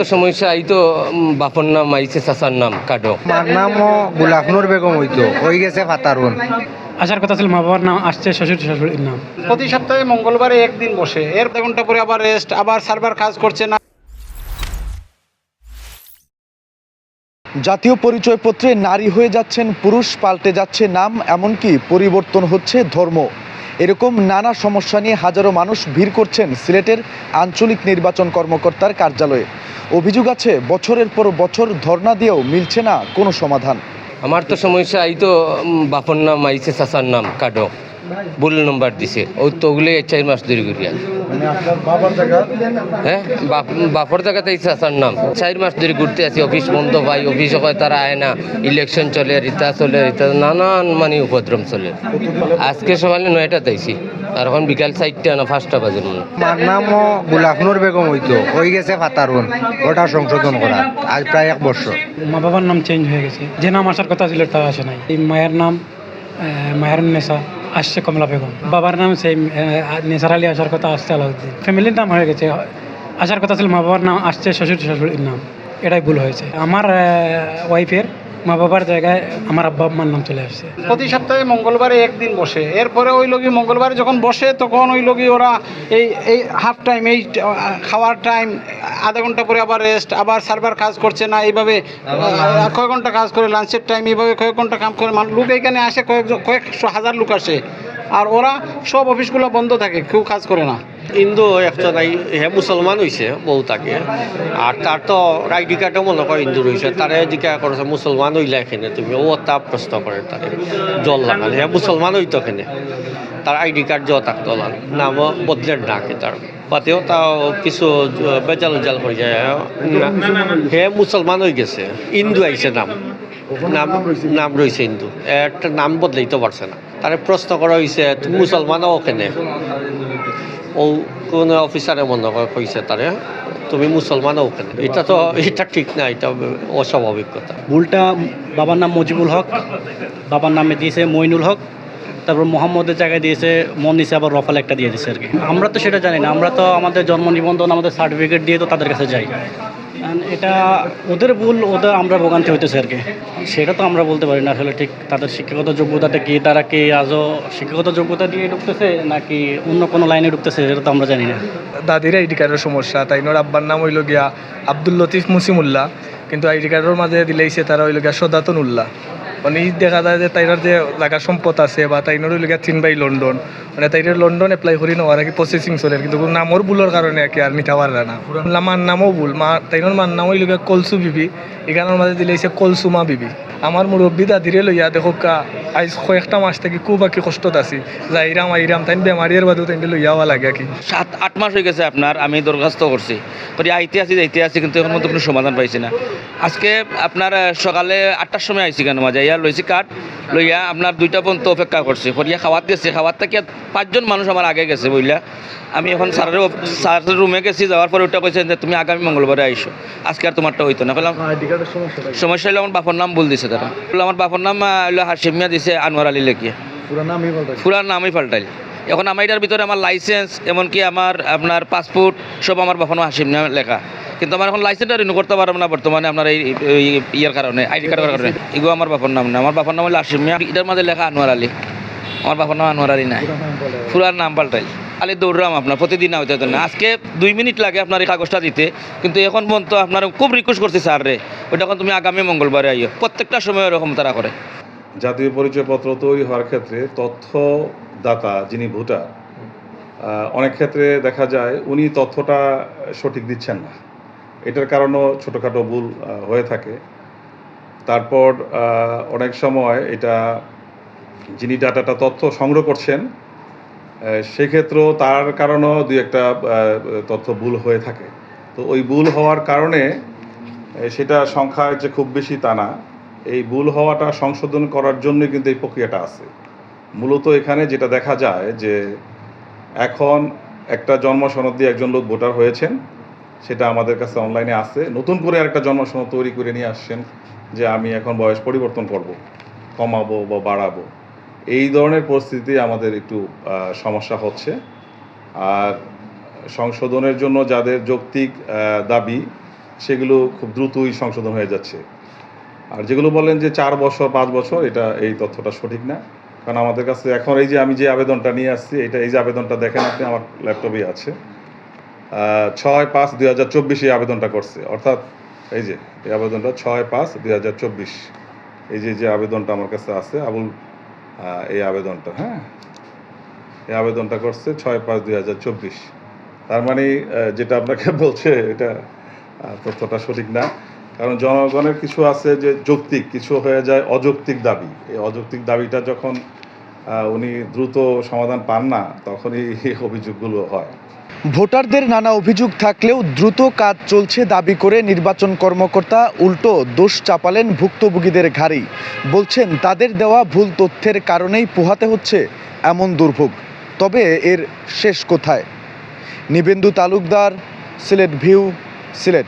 তো সমস্যা এই তো বাপর নাম আইছে চাচার নাম কাটো। আমার নামও গুলাফনুর বেগম হইতো হয়ে গেছে ফাতারুন। আসার কথা ছিল মা বাবার নাম আসছে শ্বশুর শাশুড়ির নাম। প্রতি সপ্তাহে মঙ্গলবারে একদিন বসে এর ঘণ্টা পরে আবার রেস্ট আবার সার্ভার কাজ করছে না। জাতীয় পরিচয়পত্রে নারী হয়ে যাচ্ছেন, পুরুষ পাল্টে যাচ্ছে নাম, এমনকি পরিবর্তন হচ্ছে ধর্ম। এরকম নানা সমস্যা নিয়ে হাজারো মানুষ ভিড় করছেন সিলেটের আঞ্চলিক নির্বাচন কর্মকর্তার কার্যালয়ে। অভিযোগ আছে, বছরের পর বছর ধর্ণা দিয়েও মিলছে না কোনো সমাধান। আমার তো সমস্যা, এই তো বাপর নাম আইছে চাচার নাম, কাটো। ভুল নম্বর দিছে। ওই তো ওগুলো চার মাস ধরে ঘুরিয়া। হ্যাঁ বাপ- বাপর জায়গাতে চাচার নাম। চার মাস ধরে ঘুরতে আছি অফিস বন্ধ ভাই অফিস হয় তারা আয় না ইলেকশন চলে রিতা চলে রিতা নানান মানে উপদ্রব চলে। আজকে সকালে নয়টা তাইছি আর এখন বিকাল চারটা না পাঁচটা বাজে মনে। আমার নামও গুলাফনুর বেগম হইতো হয়ে গেছে ফাতারুন ওটা সংশোধন করা আজ প্রায় এক বছর। মা বাবার নাম চেঞ্জ হয়ে গেছে যে নাম আসার কথা ছিল তা আসে নাই। এই মায়ের নাম মায়ের নেশা। আসছে কমলা বেগম। বাবার নাম সেই নিসার আলী আসার কথা আসতে আলাউদ্দিন। ফ্যামিলির নাম হয়ে গেছে। আসার কথা ছিল মা বাবার নাম আসছে শ্বশুর শ্বশুরের নাম। এটাই ভুল হয়েছে। আমার ওয়াইফের মা বাবার জায়গায় আমার আব্বা আম্মার নাম চলে আসছে। প্রতি সপ্তাহে মঙ্গলবারে একদিন বসে। এরপরে ওই লোকই মঙ্গলবারে যখন বসে, তখন ওই লোকই ওরা এই এই হাফ টাইম এই খাওয়ার টাইম আধা ঘণ্টা পরে আবার রেস্ট আবার সার্ভার কাজ করছে না, এইভাবে কয়েক ঘণ্টা কাজ করে লাঞ্চের টাইম এইভাবে কয়েক ঘণ্টা কাম করে লোক এখানে আসে কয়েক কয়েকশো হাজার লোক আসে। আর ওরা সব অফিসগুলো বন্ধ থাকে, কেউ কাজ করে না। হিন্দু একজন আই হে মুসলমান হয়েছে বহু তাকে আর তার তো আইডি কার্ডও মনে করে হিন্দু রয়েছে তারে জিজ্ঞাসা করেছে, মুসলমান হইলে এখানে তুমি? ও তা প্রশ্ন করে তারে জল লাগান হে মুসলমান হইতো এখানে? তার আইডি কার্ড জল থাকতো লাল নাম বদলের ডাকে তার। পাতেও তাও কিছু বেজাল উজাল হয়ে যায়। হে মুসলমান হয়ে গেছে। হিন্দু আইছে নাম। নাম নাম রয়েছে হিন্দু একটা নাম বদলাইতে পারছে না। তারে প্রশ্ন করা হয়েছে মুসলমানও ও কোনো অফিসারে মনে করে কইছে তারে? তুমি মুসলমান ওখানে এটা তো, এটা ঠিক না, এটা অস্বাভাবিক কথা। ভুলটা বাবার নাম মজিবুল হক, বাবার নামে দিয়েছে মইনুল হক, তারপর মোহাম্মদের জায়গায় দিয়েছে মন নিচে আবার রফাল একটা দিয়ে দিয়েছে আর কি। আমরা তো সেটা জানি না, আমরা তো আমাদের জন্ম নিবন্ধন, আমাদের সার্টিফিকেট দিয়ে তো তাদের কাছে যাই। এটা ওদের ভুল ওদের আমরা ভোগান্তি হইতেছে আর কি। সেটা তো আমরা বলতে পারি না আসলে ঠিক তাদের শিক্ষাগত যোগ্যতাটা কি, তারা কি আজও শিক্ষাগত যোগ্যতা দিয়ে ঢুকতেছে নাকি অন্য কোনো লাইনে ঢুকতেছে, সেটা তো আমরা জানি না। দাদির আইডি কার্ডের সমস্যা, তাই নোর আব্বার নাম হইল গিয়া আব্দুল লতিফ মুসিমুল্লাহ, কিন্তু আইডি কার্ডের মাঝে দিলেইছে তারা হইল গিয়া সদাতন উল্লাহ মানে দেখা যায় যে তাইরার যে জায়গা সম্পদ আছে বা তাইনোর হইল গিয়া চিনবাই লন্ডন মানে তাইরের লন্ডন এপ্লাই করি নেওয়ার আর কি। প্রসেসিং চলে কিন্তু নামর ভুলের কারণে আর কি আর নিতে পারে না মার নামও ভুল, মা তাইনোর মার নামও গিয়া কলসু বিবি এখানের মাঝে দিলে কলসুমা বিবি। আমার মুরব্বী দাদিরে লইয়া দেখো কা আইজ কয়েকটা মাস থেকে খুব আর কি কষ্টত আছি। যাইরাম আইরাম তাই বেমারির বাদেও তাই লইয়াওয়া লাগে কি সাত আট মাস হয়ে গেছে আপনার আমি দরখাস্ত করছি করি আইতে আসি যাইতে আসি কিন্তু এখন মতো কোনো সমাধান পাইছি না। আজকে আপনার সকালে আটটার সময় আইছি কেন মাঝে ইয়া লইছি কাঠ লইয়া আপনার দুইটা পর্যন্ত অপেক্ষা করছি করিয়া খাওয়াত গেছি খাওয়াত থেকে পাঁচজন মানুষ আমার আগে গেছে বুঝলা আমি এখন স্যারের স্যারের রুমে গেছি যাওয়ার পরে ওটা কইছেন যে তুমি আগামী মঙ্গলবারে আইসো আজকে আর তোমারটা হইতো না। বললাম সমস্যা হলো আমার বাপর নাম বল দিছে তারা আমার বাপর নাম হলো হাসিমিয়া দিছে আনোয়ার আলী লেখিয়া পুরার নামই পাল্টাই এখন আমার এটার ভিতরে আমার লাইসেন্স এমনকি আমার আপনার পাসপোর্ট সব আমার বাপানো হাসিম নামে লেখা। কিন্তু আমার এখন লাইসেন্সটা রিনিউ করতে পারব না বর্তমানে আপনার এই ইয়ের কারণে আইডি কার্ডের কারণে। এগুলো আমার বাপার নাম না। আমার বাপার নাম হলো হাসিম মিয়া। এটার মাঝে লেখা আনোয়ার আলী। আমার বাপার নাম আনোয়ার আলী নাই। পুরার নাম পাল্টাই খালি দৌড়াম আপনার, প্রতিদিন হইতে হতো না। আজকে দুই মিনিট লাগে আপনার এই কাগজটা দিতে, কিন্তু এখন পর্যন্ত আপনার খুব রিকোয়েস্ট করছি স্যার রে, ওইটা এখন তুমি আগামী মঙ্গলবারে আইও। প্রত্যেকটা সময় এরকম তারা করে। জাতীয় পরিচয়পত্র তৈরি হওয়ার ক্ষেত্রে তথ্যদাতা যিনি ভোটার অনেক ক্ষেত্রে দেখা যায় উনি তথ্যটা সঠিক দিচ্ছেন না। এটার কারণেও ছোটোখাটো ভুল হয়ে থাকে। তারপর অনেক সময় এটা যিনি ডাটাটা তথ্য সংগ্রহ করছেন সেক্ষেত্রেও তার কারণেও দুই একটা তথ্য ভুল হয়ে থাকে। তো ওই ভুল হওয়ার কারণে সেটা সংখ্যায় যে খুব বেশি তা না, এই ভুল হওয়াটা সংশোধন করার জন্য কিন্তু এই প্রক্রিয়াটা আছে। মূলত এখানে যেটা দেখা যায় যে, এখন একটা জন্ম সনদ দিয়ে একজন লোক ভোটার হয়েছেন, সেটা আমাদের কাছে অনলাইনে আছে। নতুন করে আরেকটা জন্ম সনদ তৈরি করে নিয়ে আসছেন যে, আমি এখন বয়স পরিবর্তন করব, কমাবো বা বাড়াবো। এই ধরনের পরিস্থিতি আমাদের একটু সমস্যা হচ্ছে। আর সংশোধনের জন্য যাদের যৌক্তিক দাবি, সেগুলো খুব দ্রুতই সংশোধন হয়ে যাচ্ছে। আর যেগুলো বলেন যে চার বছর, পাঁচ বছর, এটা এই তথ্যটা সঠিক না। কারণ আমাদের কাছে এখন এই যে আমি যে আবেদনটা নিয়ে আসছি, এটা এই যে আবেদনটা দেখেন আপনি, আমার ল্যাপটপে আছে। ছয় পাঁচ দুই হাজার চব্বিশে আবেদনটা করছে। অর্থাৎ এই যে, এই আবেদনটা ছয় পাঁচ দুই হাজার চব্বিশ। এই যে যে আবেদনটা আমার কাছে আছে, আবুল এই আবেদনটা হ্যাঁ? এই আবেদনটা করছে ছয় পাঁচ দুই হাজার চব্বিশ। তার মানে যেটা আপনাকে বলছে, এটা তথ্যটা সঠিক না। কারণ জনগণের কিছু আছে যে যৌক্তিক, কিছু হয়ে যায় অযৌক্তিক দাবি। এই অযৌক্তিক দাবিটা যখন উনি দ্রুত সমাধান পান না, তখনই অভিযোগগুলো হয়। ভোটারদের নানা অভিযোগ থাকলেও দ্রুত কাজ চলছে দাবি করে নির্বাচন কর্মকর্তা উল্টো দোষ চাপালেন ভুক্তভোগীদের ঘাড়েই বলছেন, তাদের দেওয়া ভুল তথ্যের কারণেই পোহাতে হচ্ছে এমন দুর্ভোগ। তবে এর শেষ কোথায়? নিবেন্দু তালুকদার, সিলেট ভিউ, সিলেট।